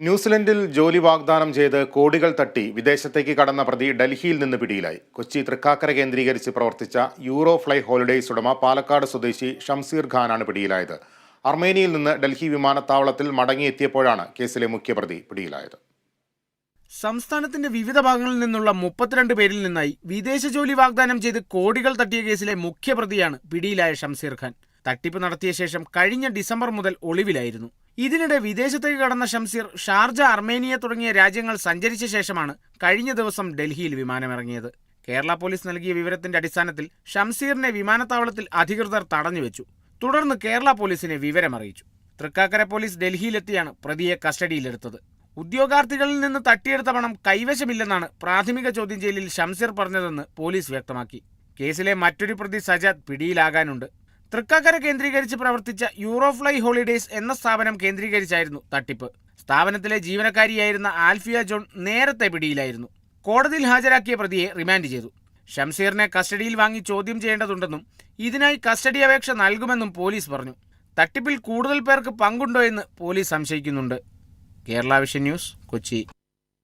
ന്യൂസിലൻഡിൽ ജോലി വാഗ്ദാനം ചെയ്ത് കോടികൾ തട്ടി വിദേശത്തേക്ക് കടന്ന പ്രതി ഡൽഹിയിൽ നിന്ന് പിടിയിലായി. കൊച്ചി തൃക്കാക്കര കേന്ദ്രീകരിച്ച് പ്രവർത്തിച്ച യൂറോ ഫ്ലൈ ഹോളിഡേയ്സ് ഉടമ പാലക്കാട് സ്വദേശി ഷംസീർ ഖാനാണ് പിടിയിലായത്. അർമേനിയയിൽ നിന്ന് ഡൽഹി വിമാനത്താവളത്തിൽ മടങ്ങിയെത്തിയപ്പോഴാണ് കേസിലെ മുഖ്യപ്രതി പിടിയിലായത്. സംസ്ഥാനത്തിന്റെ വിവിധ ഭാഗങ്ങളിൽ നിന്നുള്ള മുപ്പത്തിരണ്ട് പേരിൽ നിന്നായി വിദേശ ജോലി വാഗ്ദാനം ചെയ്ത് കോടികൾ തട്ടിയ കേസിലെ മുഖ്യപ്രതിയാണ് പിടിയിലായ ഷംസീർ ഖാൻ. തട്ടിപ്പ് നടത്തിയ ശേഷം കഴിഞ്ഞ ഡിസംബർ മുതൽ ഒളിവിലായിരുന്നു. ഇതിനിടെ വിദേശത്തേക്ക് കടന്ന ഷംസീർ ഷാർജ അർമേനിയ തുടങ്ങിയ രാജ്യങ്ങൾ സഞ്ചരിച്ച ശേഷമാണ് കഴിഞ്ഞ ദിവസം ഡൽഹിയിൽ വിമാനമിറങ്ങിയത്. കേരള പോലീസ് നൽകിയ വിവരത്തിന്റെ അടിസ്ഥാനത്തിൽ ഷംസീറിനെ വിമാനത്താവളത്തിൽ അധികൃതർ തടഞ്ഞുവെച്ചു തുടർന്ന് കേരള പോലീസിനെ വിവരമറിയിച്ചു. തൃക്കാക്കര പോലീസ് ഡൽഹിയിലെത്തിയാണ് പ്രതിയെ കസ്റ്റഡിയിലെടുത്തത്. ഉദ്യോഗാർത്ഥികളിൽ നിന്ന് തട്ടിയെടുത്ത പണം കൈവശമില്ലെന്നാണ് പ്രാഥമിക ചോദ്യം ചെയ്യലിൽ ഷംസീർ പറഞ്ഞതെന്ന് പോലീസ് വ്യക്തമാക്കി. കേസിലെ മറ്റൊരു പ്രതി സജാദ് പിടിയിലാകാനുണ്ട്. തൃക്കാക്കര കേന്ദ്രീകരിച്ച് പ്രവർത്തിച്ച യൂറോഫ്ലൈ ഹോളിഡേയ്സ് എന്ന സ്ഥാപനം കേന്ദ്രീകരിച്ചായിരുന്നു തട്ടിപ്പ്. സ്ഥാപനത്തിലെ ജീവനക്കാരിയായിരുന്ന ആൽഫിയ ജോൺ നേരത്തെ പിടിയിലായിരുന്നു. കോടതിയിൽ ഹാജരാക്കിയ പ്രതിയെ റിമാൻഡ് ചെയ്തു. ഷംസീറിനെ കസ്റ്റഡിയിൽ വാങ്ങി ചോദ്യം ചെയ്യേണ്ടതുണ്ടെന്നും ഇതിനായി കസ്റ്റഡി അപേക്ഷ നൽകുമെന്നും പോലീസ് പറഞ്ഞു. തട്ടിപ്പിൽ കൂടുതൽ പേർക്ക് പങ്കുണ്ടോ എന്ന് police സംശയിക്കുന്നുണ്ട്. Kerala vision news Kochi.